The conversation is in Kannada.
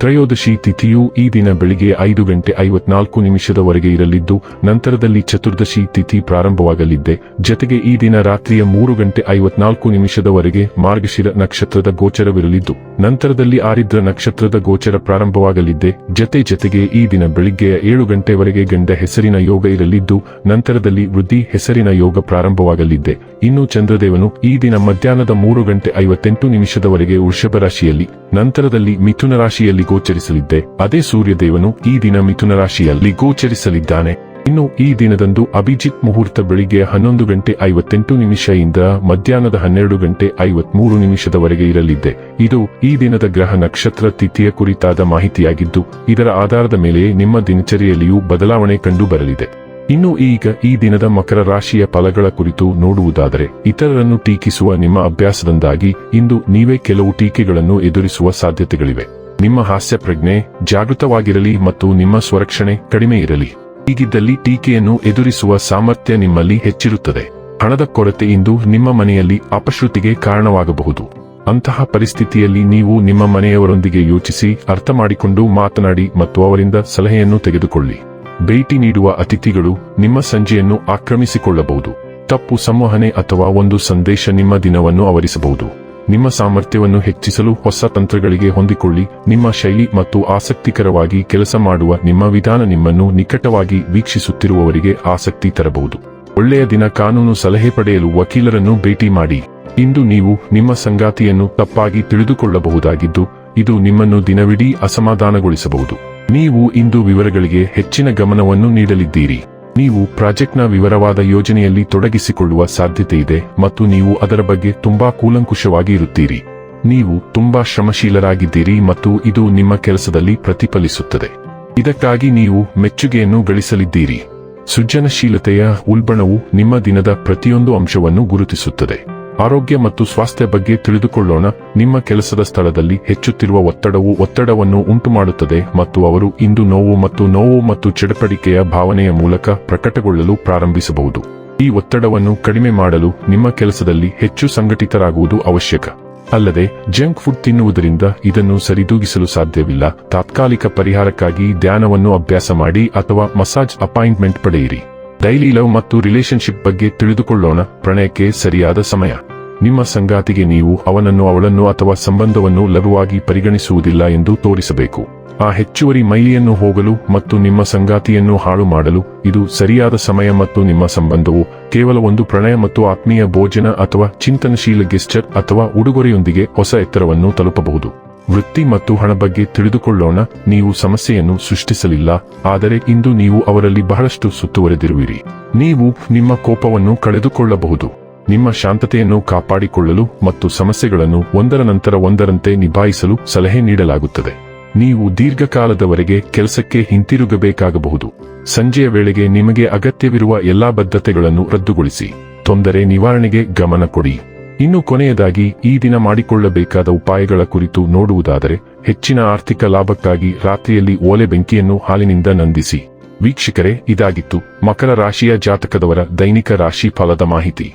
ತ್ರಯೋದಶಿ ತಿಥಿಯು ಈ ದಿನ ಬೆಳಿಗ್ಗೆ ಐದು ಗಂಟೆ ಐವತ್ನಾಲ್ಕು ನಿಮಿಷದವರೆಗೆ ಇರಲಿದ್ದು, ನಂತರದಲ್ಲಿ ಚತುರ್ದಶಿ ತಿಥಿ ಪ್ರಾರಂಭವಾಗಲಿದ್ದೆ. ಜತೆಗೆ ಈ ದಿನ ರಾತ್ರಿಯ ಮೂರು ಗಂಟೆ ಐವತ್ನಾಲ್ಕು ನಿಮಿಷದವರೆಗೆ ಮಾರ್ಗಶಿರ ನಕ್ಷತ್ರದ ಗೋಚರವಿರಲಿದ್ದು, ನಂತರದಲ್ಲಿ ಆರಿದ್ರ ನಕ್ಷತ್ರದ ಗೋಚರ ಪ್ರಾರಂಭವಾಗಲಿದ್ದೆ. ಜತೆ ಜತೆಗೆ ಈ ದಿನ ಬೆಳಿಗ್ಗೆಯ ಏಳು ಗಂಟೆವರೆಗೆ ಗಂಡ ಹೆಸರಿನ ಯೋಗ ಇರಲಿದ್ದು, ನಂತರದಲ್ಲಿ ವೃದ್ಧಿ ಹೆಸರಿನ ಯೋಗ ಪ್ರಾರಂಭವಾಗಲಿದ್ದೆ. ಇನ್ನು ಚಂದ್ರದೇವನು ಈ ದಿನ ಮಧ್ಯಾಹ್ನದ ಮೂರು ಗಂಟೆ ಐವತ್ತೆಂಟು ನಿಮಿಷದವರೆಗೆ ವೃಷಭ ರಾಶಿಯಲ್ಲಿ, ನಂತರದಲ್ಲಿ ಮಿಥುನ ರಾಶಿಯಲ್ಲಿ ಗೋಚರಿಸಲಿದ್ದೆ. ಅದೇ ಸೂರ್ಯದೇವನು ಈ ದಿನ ಮಿಥುನ ರಾಶಿಯಲ್ಲಿ ಗೋಚರಿಸಲಿದ್ದಾನೆ. ಇನ್ನು ಈ ದಿನದಂದು ಅಭಿಜಿತ್ ಮುಹೂರ್ತ ಬೆಳಿಗ್ಗೆ ಹನ್ನೊಂದು ಗಂಟೆ ಐವತ್ತೆಂಟು ನಿಮಿಷದಿಂದ ಮಧ್ಯಾಹ್ನದ ಹನ್ನೆರಡು ಗಂಟೆ ಐವತ್ಮೂರು ನಿಮಿಷದವರೆಗೆ ಇರಲಿದೆ ಇದು ಈ ದಿನದ ಗ್ರಹ ನಕ್ಷತ್ರ ತಿಥಿಯ ಕುರಿತಾದ ಮಾಹಿತಿಯಾಗಿದ್ದು, ಇದರ ಆಧಾರದ ಮೇಲೆ ನಿಮ್ಮ ದಿನಚರಿಯಲ್ಲಿಯೂ ಬದಲಾವಣೆ ಕಂಡು ಬರಲಿದೆ ಇನ್ನು ಈಗ ಈ ದಿನದ ಮಕರ ರಾಶಿಯ ಫಲಗಳ ಕುರಿತು ನೋಡುವುದಾದರೆ, ಇತರರನ್ನು ಟೀಕಿಸುವ ನಿಮ್ಮ ಅಭ್ಯಾಸದಿಂದಾಗಿ ಇಂದು ನೀವೇ ಕೆಲವು ಟೀಕೆಗಳನ್ನು ಎದುರಿಸುವ ಸಾಧ್ಯತೆಗಳಿವೆ. ನಿಮ್ಮ ಹಾಸ್ಯ ಪ್ರಜ್ಞೆ ಜಾಗೃತವಾಗಿರಲಿ ಮತ್ತು ನಿಮ್ಮ ಸ್ವರಕ್ಷಣೆ ಕಡಿಮೆ ಇರಲಿ. ಹೀಗಿದ್ದಲ್ಲಿ ಟೀಕೆಯನ್ನು ಎದುರಿಸುವ ಸಾಮರ್ಥ್ಯ ನಿಮ್ಮಲ್ಲಿ ಹೆಚ್ಚಿರುತ್ತದೆ. ಹಣದ ಕೊರತೆ ಇಂದು ನಿಮ್ಮ ಮನೆಯಲ್ಲಿ ಅಪಶ್ರುತಿಗೆ ಕಾರಣವಾಗಬಹುದು. ಅಂತಹ ಪರಿಸ್ಥಿತಿಯಲ್ಲಿ ನೀವು ನಿಮ್ಮ ಮನೆಯವರೊಂದಿಗೆ ಯೋಚಿಸಿ ಅರ್ಥ ಮಾಡಿಕೊಂಡು ಮಾತನಾಡಿ ಮತ್ತು ಅವರಿಂದ ಸಲಹೆಯನ್ನು ತೆಗೆದುಕೊಳ್ಳಿ. ಭೇಟಿ ನೀಡುವ ಅತಿಥಿಗಳು ನಿಮ್ಮ ಸಂಜೆಯನ್ನು ಆಕ್ರಮಿಸಿಕೊಳ್ಳಬಹುದು. ತಪ್ಪು ಸಂವಹನೆ ಅಥವಾ ಒಂದು ಸಂದೇಶ ನಿಮ್ಮ ದಿನವನ್ನು ಆವರಿಸಬಹುದು. ನಿಮ್ಮ ಸಾಮರ್ಥ್ಯವನ್ನು ಹೆಚ್ಚಿಸಲು ಹೊಸ ತಂತ್ರಗಳಿಗೆ ಹೊಂದಿಕೊಳ್ಳಿ. ನಿಮ್ಮ ಶೈಲಿ ಮತ್ತು ಆಸಕ್ತಿಕರವಾಗಿ ಕೆಲಸ ಮಾಡುವ ನಿಮ್ಮ ವಿಧಾನ ನಿಮ್ಮನ್ನು ನಿಕಟವಾಗಿ ವೀಕ್ಷಿಸುತ್ತಿರುವವರಿಗೆ ಆಸಕ್ತಿ ತರಬಹುದು. ಒಳ್ಳೆಯ ದಿನ ಕಾನೂನು ಸಲಹೆ ಪಡೆಯಲು ವಕೀಲರನ್ನು ಭೇಟಿ ಮಾಡಿ. ಇಂದು ನೀವು ನಿಮ್ಮ ಸಂಗಾತಿಯನ್ನು ತಪ್ಪಾಗಿ ತಿಳಿದುಕೊಳ್ಳಬಹುದಾಗಿದ್ದು, ಇದು ನಿಮ್ಮನ್ನು ದಿನವಿಡೀ ಅಸಮಾಧಾನಗೊಳಿಸಬಹುದು. ನೀವು ಇಂದು ವಿವರಗಳಿಗೆ ಹೆಚ್ಚಿನ ಗಮನವನ್ನು ನೀಡಲಿದ್ದೀರಿ. ನೀವು ಪ್ರಾಜೆಕ್ಟ್ನ ವಿವರವಾದ ಯೋಜನೆಯಲ್ಲಿ ತೊಡಗಿಸಿಕೊಳ್ಳುವ ಸಾಧ್ಯತೆ ಇದೆ ಮತ್ತು ನೀವು ಅದರ ಬಗ್ಗೆ ತುಂಬಾ ಕೂಲಂಕುಷವಾಗಿ ಇರುತ್ತೀರಿ. ನೀವು ತುಂಬಾ ಶ್ರಮಶೀಲರಾಗಿದ್ದೀರಿ ಮತ್ತು ಇದು ನಿಮ್ಮ ಕೆಲಸದಲ್ಲಿ ಪ್ರತಿಫಲಿಸುತ್ತದೆ. ಇದಕ್ಕಾಗಿ ನೀವು ಮೆಚ್ಚುಗೆಯನ್ನು ಗಳಿಸಲಿದ್ದೀರಿ. ಸೃಜನಶೀಲತೆಯ ಉಲ್ಬಣವು ನಿಮ್ಮ ದಿನದ ಪ್ರತಿಯೊಂದು ಅಂಶವನ್ನು ಗುರುತಿಸುತ್ತದೆ. ಆರೋಗ್ಯ ಮತ್ತು ಸ್ವಾಸ್ಥ್ಯ ಬಗ್ಗೆ ತಿಳಿದುಕೊಳ್ಳೋಣ. ನಿಮ್ಮ ಕೆಲಸದ ಸ್ಥಳದಲ್ಲಿ ಹೆಚ್ಚುತ್ತಿರುವ ಒತ್ತಡವು ಒತ್ತಡವನ್ನು ಉಂಟುಮಾಡುತ್ತದೆ ಮತ್ತು ಅವರು ಇಂದು ನೋವು ಮತ್ತು ನೋವು ಮತ್ತು ಚಡಪಡಿಕೆಯ ಭಾವನೆಯ ಮೂಲಕ ಪ್ರಕಟಗೊಳ್ಳಲು ಪ್ರಾರಂಭಿಸಬಹುದು. ಈ ಒತ್ತಡವನ್ನು ಕಡಿಮೆ ಮಾಡಲು ನಿಮ್ಮ ಕೆಲಸದಲ್ಲಿ ಹೆಚ್ಚು ಸಂಘಟಿತರಾಗುವುದು ಅವಶ್ಯಕ. ಅಲ್ಲದೆ, ಜಂಕ್ ಫುಡ್ ತಿನ್ನುವುದರಿಂದ ಇದನ್ನು ಸರಿದೂಗಿಸಲು ಸಾಧ್ಯವಿಲ್ಲ. ತಾತ್ಕಾಲಿಕ ಪರಿಹಾರಕ್ಕಾಗಿ ಧ್ಯಾನವನ್ನು ಅಭ್ಯಾಸ ಮಾಡಿ ಅಥವಾ ಮಸಾಜ್ ಅಪಾಯಿಂಟ್ಮೆಂಟ್ ಪಡೆಯಿರಿ. ಡೈಲಿ ಲವ್ ಮತ್ತು ರಿಲೇಶನ್ಶಿಪ್ ಬಗ್ಗೆ ತಿಳಿದುಕೊಳ್ಳೋಣ. ಪ್ರಣಯಕ್ಕೆ ಸರಿಯಾದ ಸಮಯ. ನಿಮ್ಮ ಸಂಗಾತಿಗೆ ನೀವು ಅವನನ್ನು ಅವಳನ್ನು ಅಥವಾ ಸಂಬಂಧವನ್ನು ಲಘುವಾಗಿ ಪರಿಗಣಿಸುವುದಿಲ್ಲ ಎಂದು ತೋರಿಸಬೇಕು. ಆ ಹೆಚ್ಚುವರಿ ಮೈಲಿಯನ್ನು ಹೋಗಲು ಮತ್ತು ನಿಮ್ಮ ಸಂಗಾತಿಯನ್ನು ಹಾಳು ಮಾಡಲು ಇದು ಸರಿಯಾದ ಸಮಯ ಮತ್ತು ನಿಮ್ಮ ಸಂಬಂಧವು ಕೇವಲ ಒಂದು ಪ್ರಣಯ ಮತ್ತು ಆತ್ಮೀಯ ಭೋಜನ ಅಥವಾ ಚಿಂತನಶೀಲ ಗೆಸ್ಚರ್ ಅಥವಾ ಉಡುಗೊರೆಯೊಂದಿಗೆ ಹೊಸ ಎತ್ತರವನ್ನು ತಲುಪಬಹುದು. ವೃತ್ತಿ ಮತ್ತು ಹಣ ಬಗ್ಗೆ ತಿಳಿದುಕೊಳ್ಳೋಣ, ನೀವು ಸಮಸ್ಯೆಯನ್ನು ಸೃಷ್ಟಿಸಲಿಲ್ಲ, ಆದರೆ ಇಂದು ನೀವು ಅವರಲ್ಲಿ ಬಹಳಷ್ಟು ಸುತ್ತುವರೆದಿರುವಿರಿ. ನೀವು ನಿಮ್ಮ ಕೋಪವನ್ನು ಕಳೆದುಕೊಳ್ಳಬಹುದು. ನಿಮ್ಮ ಶಾಂತತೆಯನ್ನು ಕಾಪಾಡಿಕೊಳ್ಳಲು ಮತ್ತು ಸಮಸ್ಯೆಗಳನ್ನು ಒಂದರ ನಂತರ ಒಂದರಂತೆ ನಿಭಾಯಿಸಲು ಸಲಹೆ ನೀಡಲಾಗುತ್ತದೆ. ನೀವು ದೀರ್ಘಕಾಲದವರೆಗೆ ಕೆಲಸಕ್ಕೆ ಹಿಂತಿರುಗಬೇಕಾಗಬಹುದು. ಸಂಜೆಯ ವೇಳೆಗೆ ನಿಮಗೆ ಅಗತ್ಯವಿರುವ ಎಲ್ಲಾ ಬದ್ಧತೆಗಳನ್ನು ರದ್ದುಗೊಳಿಸಿ. ತೊಂದರೆ ನಿವಾರಣೆಗೆ ಗಮನ ಕೊಡಿ. ಇನ್ನು ಕೊನೆಯದಾಗಿ, ಈ ದಿನ ಮಾಡಿಕೊಳ್ಳಬೇಕಾದ ಉಪಾಯಗಳ ಕುರಿತು ನೋಡುವುದಾದರೆ, ಹೆಚ್ಚಿನ ಆರ್ಥಿಕ ಲಾಭಕ್ಕಾಗಿ ರಾತ್ರಿಯಲ್ಲಿ ಓಲೆ ಬೆಂಕಿಯನ್ನು ಹಾಲಿನಿಂದ ನಂದಿಸಿ. ವೀಕ್ಷಕರೇ, ಇದಾಗಿತ್ತು ಮಕರ ರಾಶಿಯ ಜಾತಕದವರ ದೈನಿಕ ರಾಶಿ ಫಲದ ಮಾಹಿತಿ.